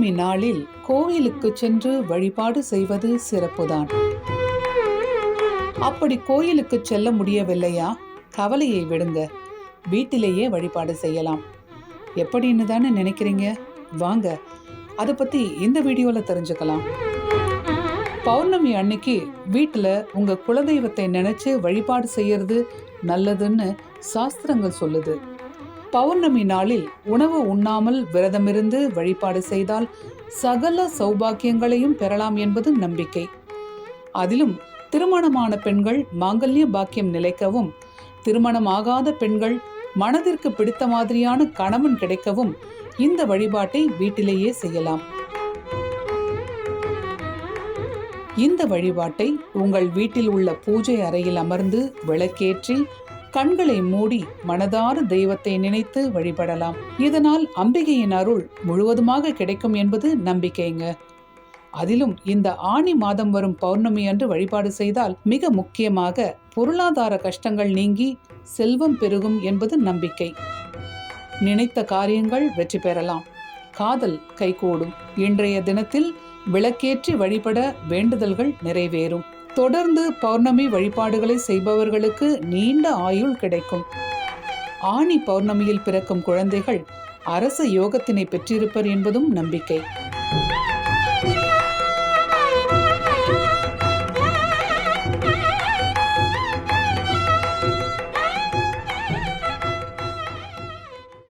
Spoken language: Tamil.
பௌர்ணமி நாளில் கோயிலுக்கு சென்று வழிபாடு செய்வது சிறப்புதான். அப்படி கோயிலுக்கு செல்ல முடியவில்லையா? கவலையை விடுங்க. வீட்டிலேயே வழிபாடு செய்யலாம். எப்படின்னு தானே நினைக்கிறீங்க? வாங்க அதை பத்தி இந்த வீடியோல தெரிஞ்சுக்கலாம். பௌர்ணமி அன்னைக்கு வீட்டில் உங்க குலதெய்வத்தை நினைச்சு வழிபாடு செய்யறது நல்லதுன்னு சாஸ்திரங்கள் சொல்லுது. பௌர்ணமி நாளில் உணவு உண்ணாமல் விரதமிருந்து வழிபாடு செய்தால் சகல சௌபாக்கியங்களையும் பெறலாம் என்பது நம்பிக்கை. அதிலும் திருமணமான பெண்கள் மாங்கல்ய பாக்கியம் நிலைக்கவும் திருமணமாகாத பெண்கள் மனதிற்கு பிடித்த மாதிரியான கணவன் கிடைக்கவும் இந்த வழிபாட்டை வீட்டிலேயே செய்யலாம். இந்த வழிபாட்டை உங்கள் வீட்டில் உள்ள பூஜை அறையில் அமர்ந்து விளக்கேற்றி கண்களை மூடி மனதார தெய்வத்தை நினைத்து வழிபடலாம். இதனால் அம்பிகையின் அருள் முழுவதுமாக கிடைக்கும் என்பது நம்பிக்கைங்க. அதிலும் இந்த ஆணி மாதம் வரும் பௌர்ணமி அன்று வழிபாடு செய்தால் மிக முக்கியமாக பொருளாதார கஷ்டங்கள் நீங்கி செல்வம் பெருகும் என்பது நம்பிக்கை. நினைத்த காரியங்கள் வெற்றி பெறலாம். காதல் கைகூடும். இன்றைய தினத்தில் விளக்கேற்றி வழிபட வேண்டுதல்கள் நிறைவேறும். தொடர்ந்து பௌர்ணமி வழிபாடுகளை செய்பவர்களுக்கு நீண்ட ஆயுள் கிடைக்கும். ஆணி பௌர்ணமியில் பிறக்கும் குழந்தைகள் அரச யோகத்தினை பெற்றிருப்பர் என்பதும் நம்பிக்கை.